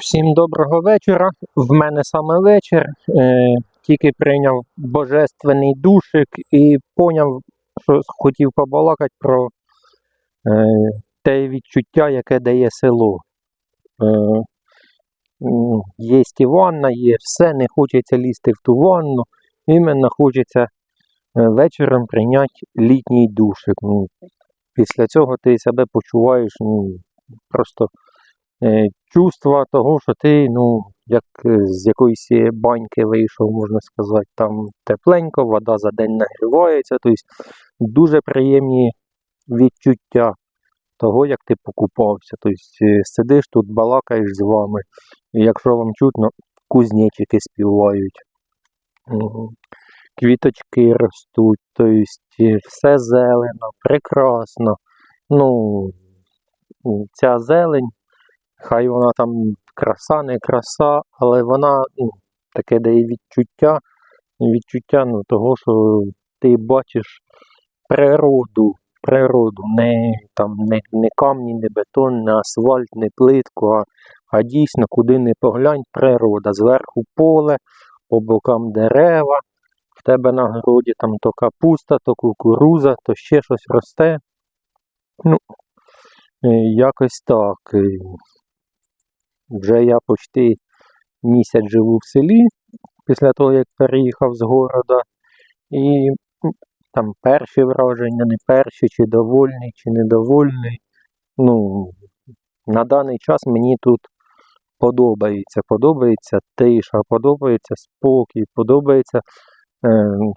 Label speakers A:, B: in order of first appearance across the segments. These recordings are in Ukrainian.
A: Всім доброго вечора. В мене саме вечір. Е, тільки прийняв божественний душик і поняв, що хотів побалакати про е, те відчуття, яке дає село. Е, м, є ванна, є все, не хочеться лізти в ту ванну. Іменно хочеться е, вечором прийняти літній душик. Ну, після цього ти себе почуваєш ну, просто чувства того, що ти, ну, як е, з якоїсь баньки вийшов, можна сказати, там тепленько, вода за день нагрівається, тобто дуже приємні відчуття того, як ти покупався. Тобто е, сидиш тут, балакаєш з вами, і якщо вам чутно, кузнечики співають. Квіточки ростуть, тобто е, все зелено, прекрасно. Ну, ця зелень Хай вона там краса, не краса, але вона ну, таке дає відчуття, відчуття ну, того, що ти бачиш природу, природу, не, там, не, не камні, не бетон, не асфальт, не плитку, а, а дійсно, куди не поглянь, природа. Зверху поле, по бокам дерева, в тебе на городі там то капуста, то кукуруза, то ще щось росте. Ну, е, якось так. Вже я почти місяць живу в селі після того, як переїхав з города. І там перші враження, не перші, чи довольний, чи недовольний. Ну, на даний час мені тут подобається. Подобається тиша, подобається спокій, подобається е,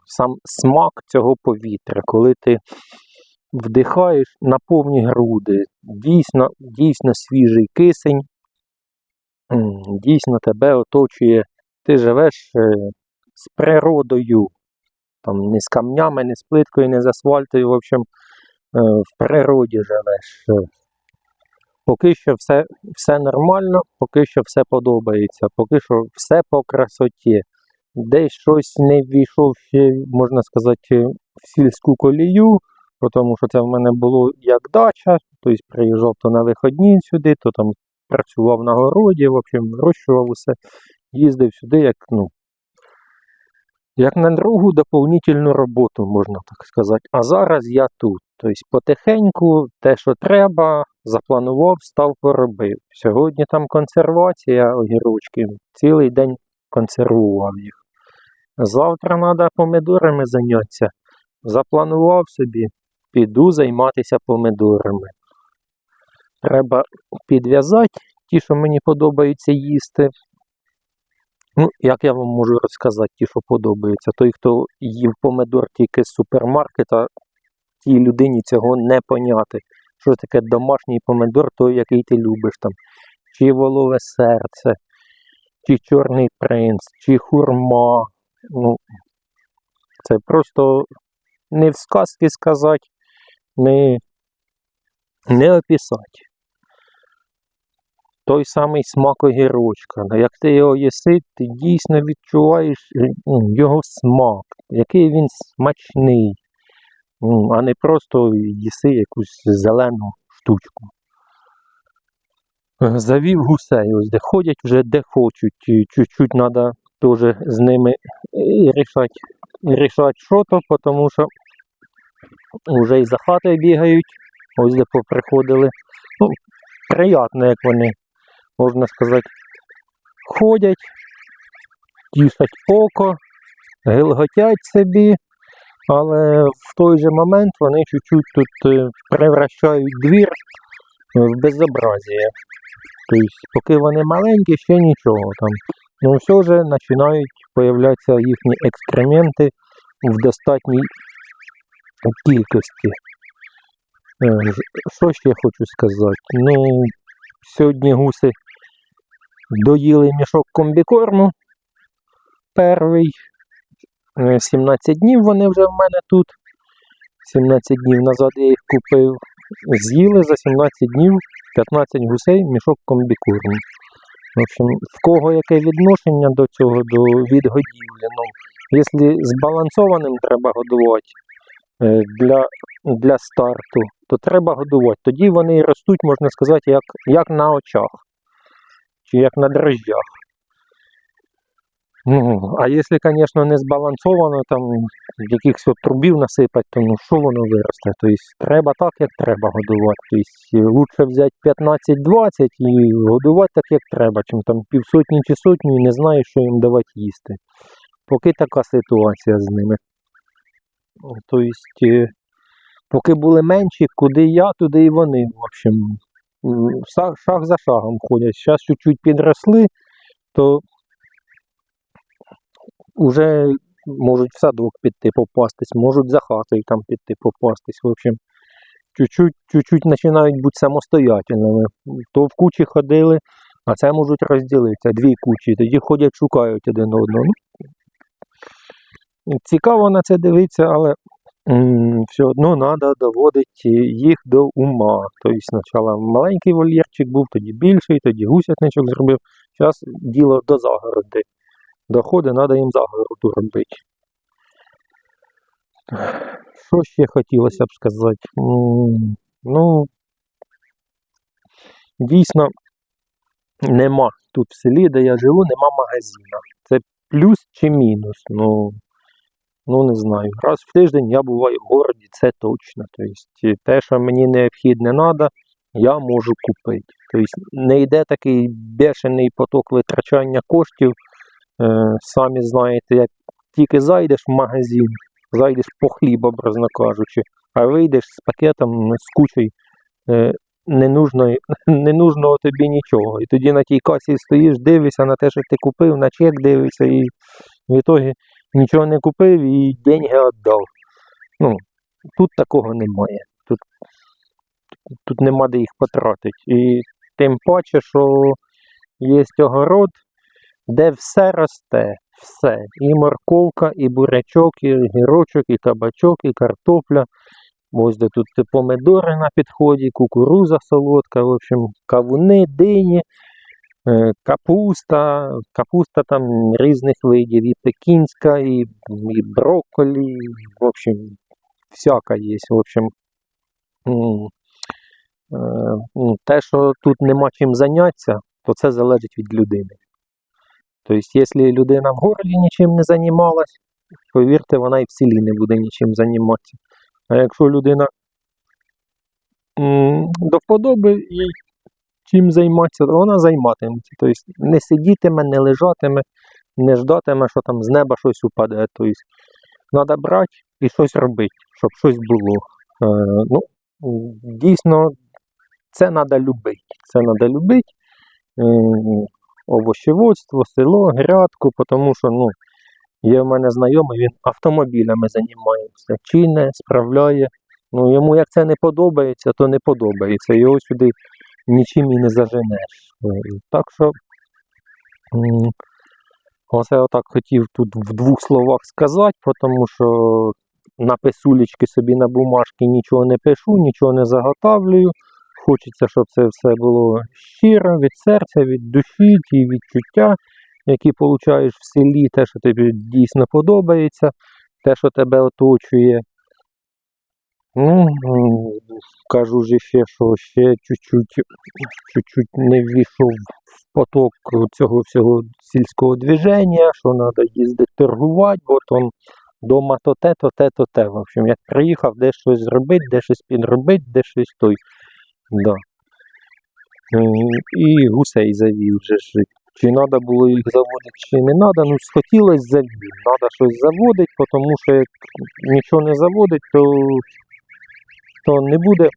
A: сам смак цього повітря, коли ти вдихаєш на повні груди. Дійсно, дійсно свіжий кисень. Дійсно тебе оточує, ти живеш е, з природою, там не з камнями, не з плиткою, не з асфальтою, в общем, е, в природі живеш. Е, Поки що все, все нормально, поки що все подобається, поки що все по красоті. Десь щось не ввійшов ще, можна сказати, в сільську колію, тому що це в мене було як дача, тобто приїжджав то на виходні сюди, то там працював на городі, в общем, вирощував усе, їздив сюди, як, ну, як на другу доповнительну роботу, можна так сказати. А зараз я тут. Тобто потихеньку те, що треба, запланував, став поробив. Сьогодні там консервація огірочків, цілий день консервував їх. Завтра треба помидорами зайнятися. Запланував собі, піду займатися помидорами. Треба підв'язати ті, що мені подобається їсти. Ну, як я вам можу розказати, ті, що подобаються. Той, хто їв помидор тільки з супермаркета, тій людині цього не поняти. Що таке домашній помидор, той, який ти любиш там. Чи волове серце, чи чорний принц, чи хурма. Ну, це просто не в сказки сказати, не, не описати. Той самий смак огірочка. Ну, Як ти його їси, ти дійсно відчуваєш е, ну, його смак, який він смачний, Ну, а не просто їси якусь зелену штучку. Е, Завів гусей, ось де ходять вже де хочуть. Чуть-чуть треба теж з ними рішати, рішати що то, тому що вже і за хатою бігають, ось де поприходили. Ну, приємно, як вони, можна сказати, ходять, тішать око, гилготять собі, але в той же момент вони чуть-чуть тут е, превращають двір е, в безобразие. Тобто, поки вони маленькі, ще нічого там. Ну все вже починають появлятися їхні екскременти в достатній кількості. Е, ж- Що ще хочу сказати? Ну, сьогодні гуси доїли мішок комбікорму. Перший. Е, 17 днів вони вже в мене тут. 17 днів назад я їх купив. З'їли за 17 днів 15 гусей мішок комбікорму. В общем, в кого яке відношення до цього, до відгодівлі? Ну, якщо збалансованим треба годувати е, для, для старту, то треба годувати. Тоді вони ростуть, можна сказати, як, як на очах. Як на дрожжах. Ну, а якщо, звісно, не збалансовано, там якихось трубів насипати, то ну що воно виросте? Тобто треба так, як треба годувати. Тобто лучше взяти 15-20 і годувати так, як треба, чим там півсотні чи сотні і не знаєш, що їм давати їсти. Поки така ситуація з ними. Тобто, поки були менші, куди я, туди і вони. В общем, шаг за шагом ходять. Зараз чуть-чуть підросли, то вже можуть в садок піти попастись, можуть за хатою там піти попастись. В общем, чуть-чуть, починають бути самостоятельними. То в кучі ходили, а це можуть розділитися, дві кучі. Тоді ходять, шукають один одного. Ну, цікаво на це дивитися, але все одно треба доводити їх до ума. Тобто спочатку маленький вольєрчик був, тоді більший, тоді гусятничок зробив. Зараз діло до загороди. Доходи, треба їм загороду робити. Що ще хотілося б сказати? Ну, дійсно, нема тут в селі, де я живу, нема магазину. Це плюс чи мінус. Ну, ну не знаю. Раз в тиждень я буваю в городі, це точно. Тобто, те, що мені необхідне треба, я можу купити. Тобто, не йде такий бешений поток витрачання коштів. Е, самі знаєте, як тільки зайдеш в магазин, зайдеш по хліб, образно кажучи, а вийдеш з пакетом з ненужної, ненужного тобі нічого. І тоді на тій касі стоїш, дивишся на те, що ти купив, на чек дивишся, і в ітогі нічого не купив і деньги віддав. Ну, тут такого немає. Тут, тут нема де їх потратити. І тим паче, що є огород, де все росте, все. І морковка, і бурячок, і гірочок, і кабачок, і картопля. Ось де тут помидори на підході, кукуруза солодка, в общем, кавуни, дині, капуста, капуста там різних видів, і пекінська, і, і брокколі, в общем, всяка є. В общем, е, ну, те, що тут нема чим зайнятися, то це залежить від людини. Тобто, якщо людина в городі нічим не займалась, повірте, вона і в селі не буде нічим займатися. А якщо людина до вподоби їй чим займатися, вона займатиметься. Тобто не сидітиме, не лежатиме, не ждатиме, що там з неба щось упаде. Тобто треба брати і щось робити, щоб щось було. Е, ну, дійсно, це треба любити. Це треба любити. М, овощеводство, село, грядку, тому що ну, є в мене знайомий, він автомобілями займається, чине, справляє. Ну, йому як це не подобається, то не подобається. Його сюди нічим і не заженеш. Е, Так що оце отак хотів тут в двох словах сказати, тому що на писулечки собі на бумажки нічого не пишу, нічого не заготавлюю. Хочеться, щоб це все було щиро, від серця, від душі, ті відчуття, які получаєш в селі, те, що тобі дійсно подобається, те, що тебе оточує. Ну, кажу же ще, що ще чуть-чуть, не ввійшов в поток цього всього сільського движення, що треба їздити торгувати, бо там дома то те, то те, то те. В общем, як приїхав, де щось зробити, де щось підробити, де щось той. Да. І гусей завів вже ж. Чи треба було їх заводити, чи не треба. Ну, схотілося завів. Треба щось заводити, тому що як нічого не заводить, то, то не буде,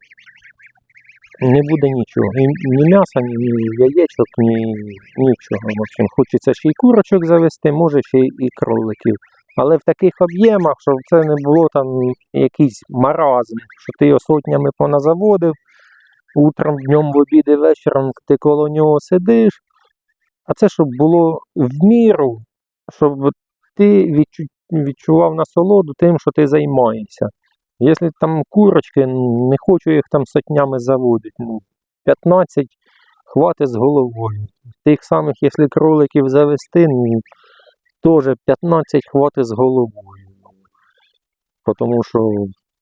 A: не буде нічого. Ні, ні м'яса, ні, яєчок, ні нічого. В общем, хочеться ще й курочок завести, може ще і кроликів. Але в таких об'ємах, щоб це не було там якийсь маразм, що ти його сотнями поназаводив, утром, днем, в обід і вечором ти коло нього сидиш. А це щоб було в міру, щоб ти відчував насолоду тим, що ти займаєшся. Якщо там курочки, не хочу їх там сотнями заводити. Ну, 15 хватить з головою. Тих самих, якщо кроликів завести, ну, теж 15 хватить з головою. Тому що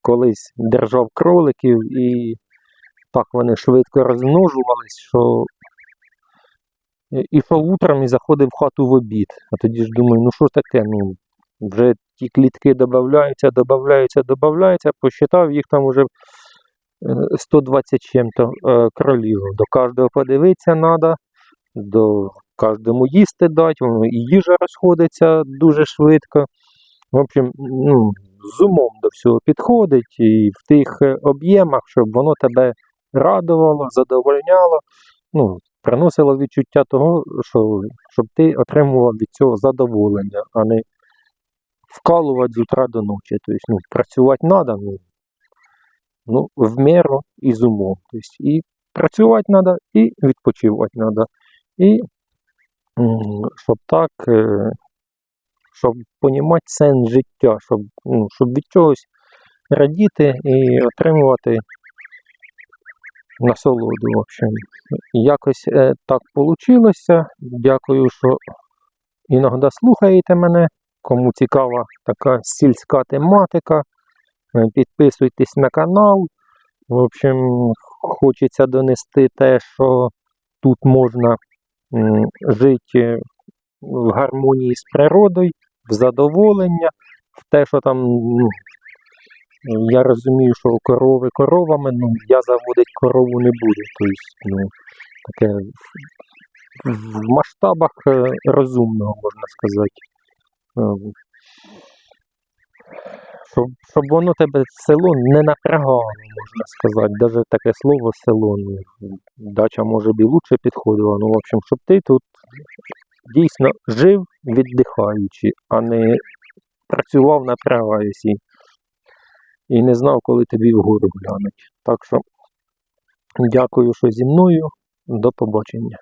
A: колись держав кроликів і так вони швидко розмножувались, що і йшов утром і заходив в хату в обід. А тоді ж думаю, ну що таке, ну вже ті клітки додаються, додаються, додаються, посчитав їх там вже е, 120 чим-то е, кролів. До кожного подивитися треба, до кожному їсти дати, і їжа розходиться дуже швидко. В общем, ну, з умом до всього підходить і в тих е, об'ємах, щоб воно тебе радувало, задовольняло, ну, приносило відчуття того, що, щоб ти отримував від цього задоволення, а не вкалувати з утра до ночі. Тобто, ну, працювати треба, ну, ну, в міру і з умом. Тобто, і працювати треба, і відпочивати треба. І щоб так, щоб понімати сенс життя, щоб, ну, щоб від чогось радіти і отримувати насолоду. В общем. Якось е, так вийшло. Дякую, що іноді слухаєте мене. Кому цікава така сільська тематика, е, підписуйтесь на канал. В общем, хочеться донести те, що тут можна жити в гармонії з природою, в задоволення, в те, що там, я розумію, що корови коровами, ну, я заводити корову не буду. Тобто, ну, таке в, в масштабах е, розумного, можна сказати. Щоб, щоб воно тебе село не напрягало, можна сказати. Навіть таке слово село. Ну, дача може б і лучше підходила. Ну, в общем, щоб ти тут дійсно жив віддихаючи, а не працював напрягаясь і, і не знав, коли тобі вгору глянуть. Так що дякую, що зі мною. До побачення.